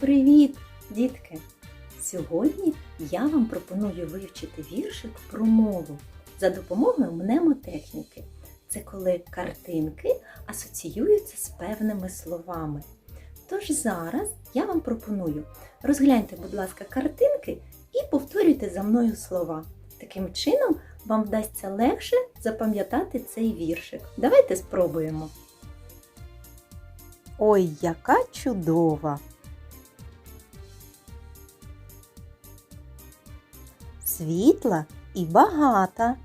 Привіт, дітки! Сьогодні я вам пропоную вивчити віршик про мову за допомогою мнемотехніки. Це коли картинки асоціюються з певними словами. Тож зараз я вам пропоную розгляньте, будь ласка, картинки і повторюйте за мною слова. Таким чином вам вдасться легше запам'ятати цей віршик. Давайте спробуємо. Ой, яка чудова! Світла і багата.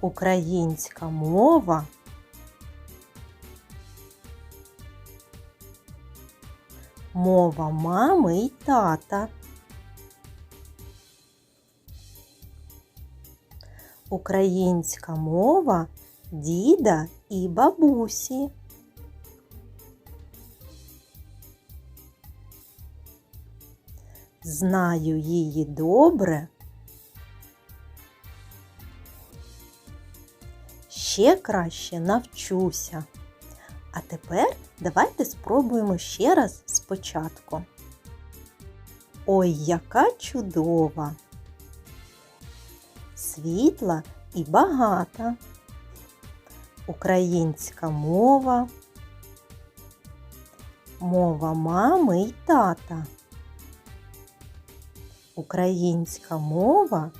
Українська мова мова мами й тата. Українська мова діда і бабусі. Знаю її добре. Ще краще навчуся. А тепер давайте спробуємо ще раз спочатку. Ой, яка чудова! Світла і багата. Українська мова. Мова мами й тата. Українська мова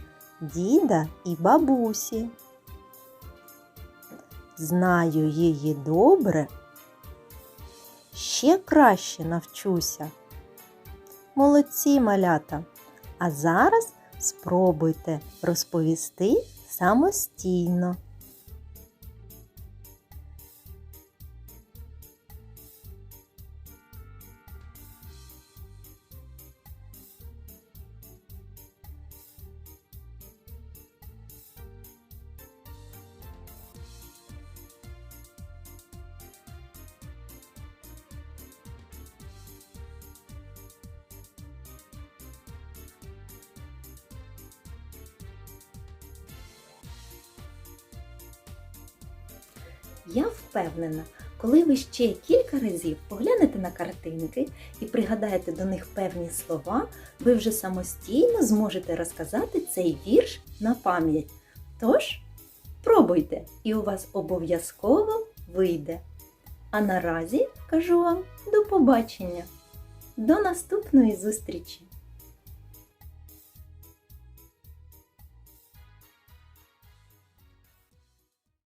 діда і бабусі. Знаю її добре. Ще краще навчуся. Молодці малята. А зараз спробуйте розповісти самостійно. Я впевнена, коли ви ще кілька разів поглянете на картинки і пригадаєте до них певні слова, ви вже самостійно зможете розказати цей вірш на пам'ять. Тож, пробуйте, і у вас обов'язково вийде. А наразі кажу вам до побачення. До наступної зустрічі!